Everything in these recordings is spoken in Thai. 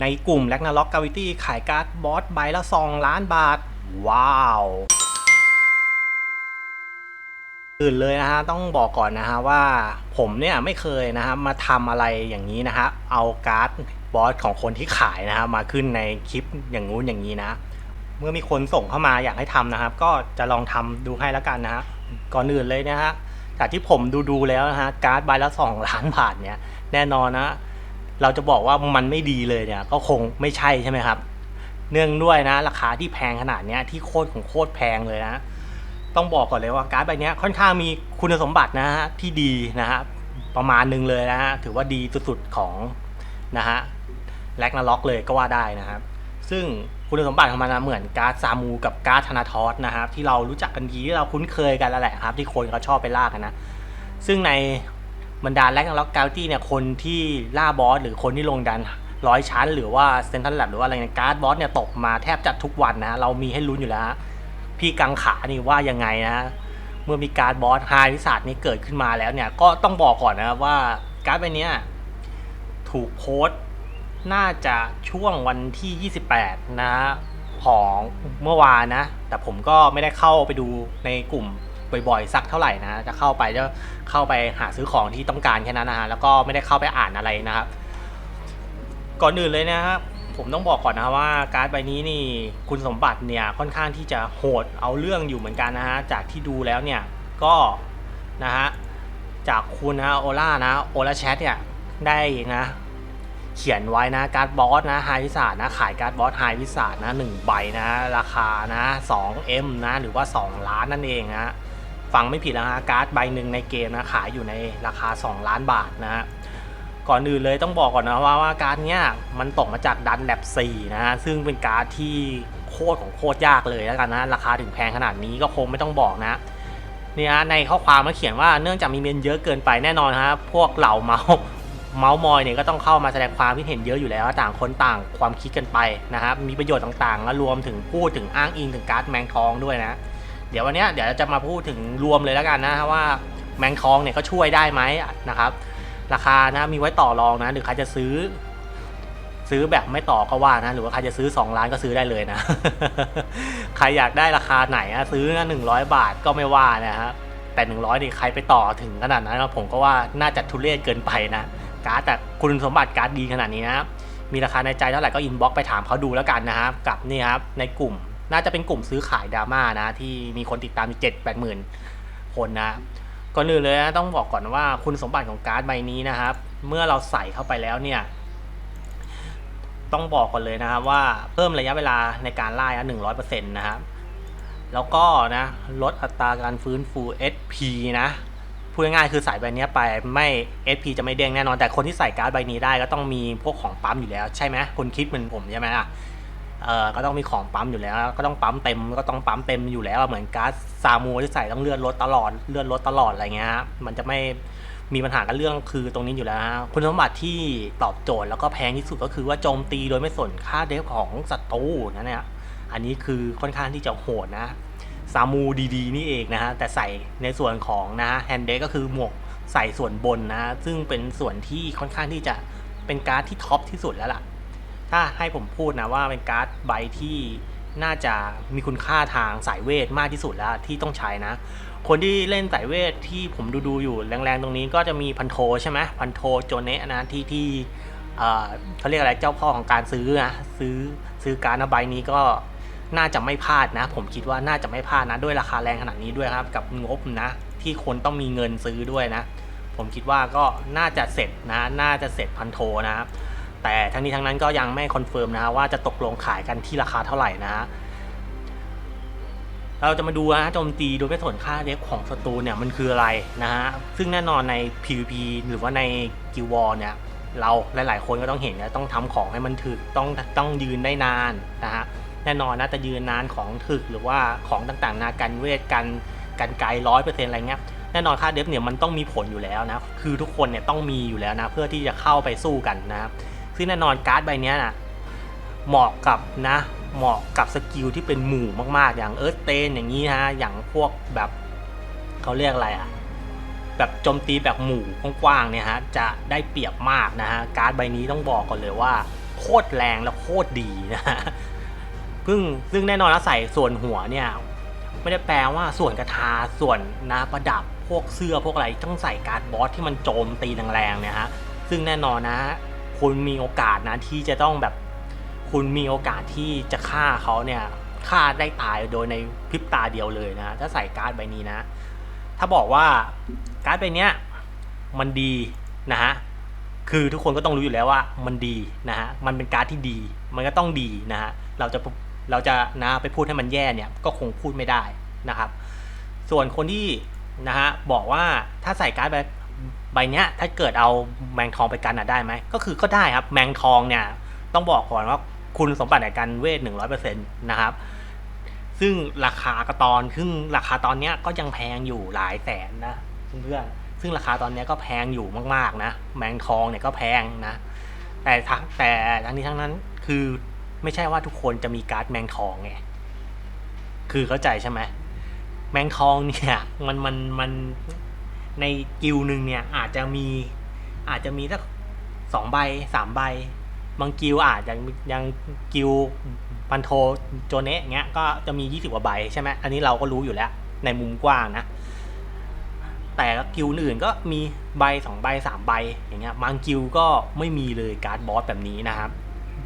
ในกลุ่ม r a g n a r o k Gravity ขายการ์ดบอสใบละ 2 ล้านบาท ว้าวอื่นเลยนะฮะต้องบอกก่อนนะฮะว่าผมเนี่ยไม่เคยนะฮะมาทำอะไรอย่างนี้นะฮะเอาการ์ดบอสของคนที่ขายนะฮะมาขึ้นในคลิปอย่างงู้นอย่างนี้นะ เมื่อมีคนส่งเข้ามาอยากให้ทำนะครับ ก็จะลองทำดูให้แล้วกันนะฮะก่อนอื่นเลยนะฮะจากที่ผมดูดูแล้วนะฮะการ์ดใบละ 2 ล้านบาทเนี่ยแน่นอนนะ เราจะบอกว่ามันไม่ดีเลยเนี่ยก็คงไม่ใช่ใช่ไหมครับ เนื่องด้วยนะ ราคาที่แพงขนาดนี้ที่โคตรของโคตรแพงเลยนะ ต้องบอกก่อนเลยว่าการ์ดใบนี้ค่อนข้างมีคุณสมบัตินะฮะที่ดีนะฮะประมาณหนึ่งเลยนะฮะถือว่าดีสุดๆของนะฮะแลกนาล็อกเลยก็ว่าได้นะครับ ซึ่งคุณสมบัติของมันนะเหมือนการ์ดซามูกับการ์ดธนาทอสนะครับที่เรารู้จักกันดีที่เราคุ้นเคยกันแล้วแหละครับ ที่คนเขาชอบไปล่ากันนะ ซึ่งใน บรรดาแลกล็อกกาลตี้เนี่ยคนที่ล่าบอสหรือคนที่ลงดันร้อยชั้น หรือว่าเซนทันแลบหรือว่าอะไรเนี่ยการ์ดบอสเนี่ยตกมาแทบจะทุกวันนะเรามีให้ลุ้นอยู่แล้ว พี่กังขานี่ว่ายังไงนะ เมื่อมีการ์ดบอสไฮวิสัทนี้เกิดขึ้นมาแล้วเนี่ยก็ต้องบอกก่อนนะครับว่าการ์ดใบนี้ถูกโพสต์น่าจะช่วงวันที่ 28 นะของเมื่อวานนะ แต่ผมก็ไม่ได้เข้าไปดูในกลุ่ม บ่อยๆสักเท่าไหร่นะจะเข้าไปจะเข้าไปหาซื้อของที่ต้องการแค่นั้นนะฮะแล้วก็ไม่ได้เข้าไปอ่านอะไรนะครับ ก่อนอื่นเลยนะครับผมต้องบอกก่อนนะว่าการ์ดใบนี้นี่คุณสมบัติเนี่ยค่อนข้างที่จะโหดเอาเรื่องอยู่เหมือนกันนะฮะจากที่ดูแล้วเนี่ยก็นะฮะจากคุณนะโอล่านะโอล่าแชทเนี่ยได้นะเขียนไว้นะการ์ดบอสนะไฮวิสานะขายการ์ดบอสไฮวิสานะหนึ่งใบนะราคานะ 2M นะหรือว่า 2 ล้านนั่นเองนะ ฟังไม่ผิดแล้วฮะการ์ดใบหนึ่งในเกมนะขายอยู่ในราคา 2 ล้านบาทนะฮะก่อนอื่นเลยต้องบอกก่อนนะว่าว่าการ์ดเนี้ยมันตกมาจากดันแลบ4นะฮะซึ่งเป็นการ์ดที่โคตรของโคตรยากเลยแล้วกันนะราคาถึงแพงขนาดนี้ก็คงไม่ต้องบอกนะเนี่ยในข้อความมันเขียนว่าเนื่องจากมีเมนเยอะเกินไปแน่นอนฮะพวกเหล่าเมาส์เมาส์มอยเนี่ยก็ต้องเข้ามาแสดงความคิดเห็นเยอะอยู่แล้วต่างคนต่างความคิดกันไปนะครับมีประโยชน์ต่างๆแล้วรวมถึงพูดถึงอ้างอิงถึงการ์ดแมงทองด้วยนะ เดี๋ยววันนี้เดี๋ยวจะมาพูดถึงรวมเลยแล้วกันนะว่าแมงทองเนี่ยก็ช่วยได้ไหมนะครับ ราคานะมีไว้ต่อรองนะหรือใครจะซื้อ ซื้อแบบไม่ต่อก็ว่านะหรือว่าใครจะซื้อ 2 ล้านก็ซื้อได้เลยนะ ใครอยากได้ราคาไหนอะซื้อนะหนึ่งบาทก็ไม่ว่านะฮะแต่100นี่ใครไปต่อถึงขนาดนั้นผมก็ว่าน่าจะทุเรศเกินไปนะการ์ดแต่คุณสมบัติการ์ดดีขนาดนี้นะมีราคาในใจเท่าไหร่ก็อินบ็อกไปถามเขาดูแล้วกันนะครับกับนี่ครับในกลุ่ม น่าจะเป็นกลุ่มซื้อขายดราม่านะ ที่มีคนติดตามอยู่เจ็ดแปดหมื่นคนนะก่อนอื่นเลยนะต้องบอกก่อนว่าคุณสมบัติของการ์ดใบนี้นะครับ เมื่อเราใส่เข้าไปแล้วเนี่ย ต้องบอกก่อนเลยนะครับว่าเพิ่มระยะเวลาในการไล่หนึ่งร้อยเปอร์เซ็นต์นะครับแล้วก็นะลดอัตราการฟื้นฟู SP นะพูดง่ายๆคือใส่ใบนี้ไปไม่ SP จะไม่เด้งแน่นอนแต่คนที่ใส่การ์ดใบนี้ได้ก็ต้องมีพวกของปั๊มอยู่แล้วใช่ไหมคุณคิดเหมือนผมใช่ไหมล่ะ เออก็ต้องมีของปั๊มอยู่แล้ว ก็ต้องปั๊มเต็มก็ต้องปั๊มเต็มอยู่แล้วเหมือนก๊าร์ดซามูที่ใส่ต้องเลื่อนรถตลอดเลื่อนรถตลอดอะไรเงี้ยมันจะไม่มีปัญหากันเรื่องคือตรงนี้อยู่แล้วฮะคุณสมบัติที่ตอบโจทย์แล้วก็แพงที่สุดก็คือว่าโจมตีโดยไม่สนค่าเดฟของศัตรูนะเนี่ยอันนี้คือค่อนข้างที่จะโหดนะซามูดีๆ นี่เองนะฮะแต่ใส่ในส่วนของนะฮะแฮนเดก็คือหมวกใส่ส่วนบนนะ ซึ่งเป็นส่วนที่ค่อนข้างที่จะเป็นการ์ดที่ท็อปที่สุดแล้วล่ะ ถ้าให้ผมพูดนะว่าเป็นการ์ดใบที่น่าจะมีคุณค่าทางสายเวทมากที่สุดแล้วที่ต้องใช้นะ คนที่เล่นสายเวทที่ผมดูดูอยู่แรงๆ ตรงนี้ก็จะมีพันโทใช่ไหมพันโทโจเนะนะที่ที่เขาเรียกอะไรเจ้าพ่อของการซื้อนะซื้อซื้อการ์ดใบนี้ก็น่าจะไม่พลาดนะ ผมคิดว่าน่าจะไม่พลาดนะ ด้วยราคาแรงขนาดนี้ด้วยครับกับงบนะ ที่คนต้องมีเงินซื้อด้วยนะ ผมคิดว่าก็น่าจะเสร็จนะ น่าจะเสร็จพันโทนะครับ แต่ทั้งนี้ทั้งนั้นก็ยังไม่คอนเฟิร์มนะว่าจะตกลงขายกันที่ราคาเท่าไหร่นะเราจะมาดูนะโจมตีโดยไม่สนค่าเดฟของศัตรูเนี่ยมันคืออะไรนะฮะซึ่งแน่นอนใน PVP หรือว่าในกิววอลเนี่ยเราหลาย ๆ คนก็ต้องเห็นนะต้องทำของให้มันถึกต้องต้องยืนได้นานนะฮะแน่นอนนะแต่ยืนนานของถึกหรือว่าของต่างๆนากันเวทกันกันไกลร้อยเปอร์เซ็นต์อะไรเงี้ยแน่นอนค่าเดฟเนี่ยมันต้องมีผลอยู่แล้วนะคือทุกคนเนี่ยต้องมีอยู่แล้วนะเพื่อที่จะเข้าไปสู้กันนะครับ ซึ่งแน่นอนการ์ดใบนี้นะเหมาะกับนะเหมาะกับสกิลที่เป็นหมู่มากๆ อย่างเอิร์ธเตนอย่างนี้ฮะอย่างพวกแบบเขาเรียกอะไรอะแบบโจมตีแบบหมู่กว้างๆเนี่ยฮะจะได้เปรียบมากนะฮะการ์ดใบนี้ต้องบอกก่อนเลยว่าโคตรแรงและโคตรดีนะฮะซึ่งซึ่งแน่นอนแล้วใส่ส่วนหัวเนี่ยไม่ได้แปลว่าส่วนกระทาส่วนนาประดับพวกเสื้อพวกอะไรต้องใส่การ์ดบอสที่มันโจมตีแรงๆเนี่ยฮะซึ่งแน่นอนนะ คุณมีโอกาสนะที่จะต้องแบบ คุณมีโอกาสที่จะฆ่าเขาเนี่ยฆ่าได้ตายโดยในพริบตาเดียวเลยนะ ถ้าใส่การ์ดใบนี้นะ ถ้าบอกว่าการ์ดใบนี้มันดีนะฮะคือทุกคนก็ต้องรู้อยู่แล้วว่ามันดีนะฮะมันเป็นการ์ดที่ดี มันก็ต้องดีนะฮะเราจะเราจะนะไปพูดให้มันแย่เนี่ยก็คงพูดไม่ได้นะครับ ส่วนคนที่นะฮะบอกว่าถ้าใส่การ์ดใบ ใบเนี้ยถ้าเกิดเอาแมงทองไปกันอะได้ไหมก็คือก็ได้ครับ แมงทองเนี่ยต้องบอกก่อนว่าคุณสมบัติในการเวทหนึ่งร้อยเปอร์เซ็นต์นะครับ ซึ่งราคากระตอนซึ่งราคาตอนเนี้ยก็ยังแพงอยู่หลายแสนนะเพื่อนๆซึ่งราคาตอนเนี้ยก็แพงอยู่มากๆนะ แมงทองเนี่ยก็แพงนะ แต่ทั้งแต่ทั้งนี้ทั้งนั้นคือไม่ใช่ว่าทุกคนจะมีการ์ดแมงทองไงคือเข้าใจใช่ไหมแมงทองเนี่ยมันมันมัน ในกิลหนึ่งเนี่ยอาจจะมีอาจจะมีสักสองใบสามใบบางกิลอาจจะยังกิลพันโทโจเนะเงี้ยก็จะมียี่สิบกว่าใบใช่ไหมอันนี้เราก็รู้อยู่แล้ว ในมุมกว้างนะ แต่กิลอื่นก็มีใบสองใบสามใบอย่างเงี้ยบางกิลก็ไม่มีเลยการ์ดบอสแบบนี้นะครับ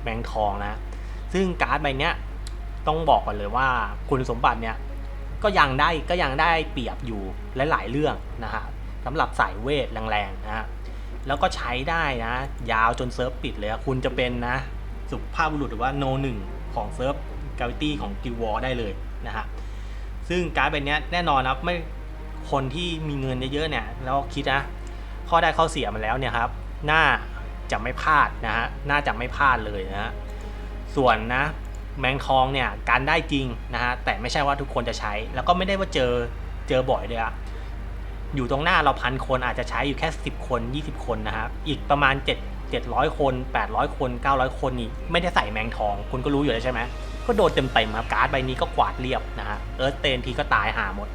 แมงทองนะ ซึ่งการ์ดใบเนี้ยต้องบอกก่อนเลยว่าคุณสมบัติเนี่ยก็ยังได้ก็ยังได้เปรียบอยู่หลาย ๆ เรื่องนะฮะ สำหรับสายเวทแรงๆนะฮะแล้วก็ใช้ได้นะ ยาวจนเซิร์ฟปิดเลย คุณจะเป็นนะ สุภาพบุรุษหรือว่าโนหนึ่งของเซิร์ฟกาวิตี้ของกิววอได้เลยนะฮะซึ่งการ์ดใบเนี้แน่นอนครับไม่คนที่มีเงินเยอะๆเนี่ยแล้วคิดนะข้อได้ข้อเสียมาแล้วเนี่ยครับหน่าจะไม่พลาดนะฮะน่าจะไม่พลาดเลยนะฮะส่วนนะแมงทองเนี่ยการได้จริงนะฮะแต่ไม่ใช่ว่าทุกคนจะใช้ แล้วก็ไม่ได้ว่าเจอเจอบ่อยเลยอะ อยู่ตรงหน้าเราพันคนอาจจะใช้อยู่แค่ 10 คน 20 คนนะครับอีกประมาณ 7 700 คน 800 คน 900 คนนี่ไม่ได้ใส่แมงทอง คุณก็รู้อยู่แล้วใช่ไหมก็โดนเต็มๆครับการ์ดใบนี้ก็กวาดเรียบนะฮะเอิร์ธเตนทีก็ตายหาหมด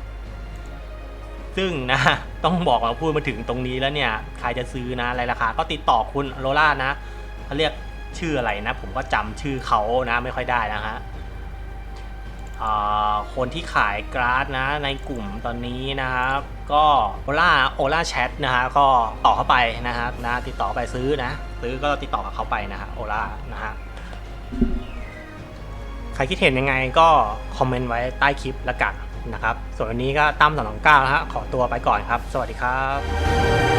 ซึ่งนะต้องบอกว่าพูดมาถึงตรงนี้แล้วเนี่ย ใครจะซื้อนะอะไรราคาก็ติดต่อคุณโรล่านะเขาเรียกชื่ออะไรนะ ผมก็จำชื่อเขานะไม่ค่อยได้นะฮะ คนที่ขายกราสนะในกลุ่มตอนนี้นะครับก็โอล่าโอล่าแชทนะฮะก็ต่อเข้าไปนะฮะนะติดต่อไปซื้อนะซื้อก็ติดต่อกับเขาไปนะฮะโอล่านะฮะใครคิดเห็นยังไงก็คอมเมนต์ไว้ใต้คลิปล้วกันนะครับ ส่วนวันนี้ก็ตั้มสองเก้านะฮะขอตัวไปก่อนครับ สวัสดีครับ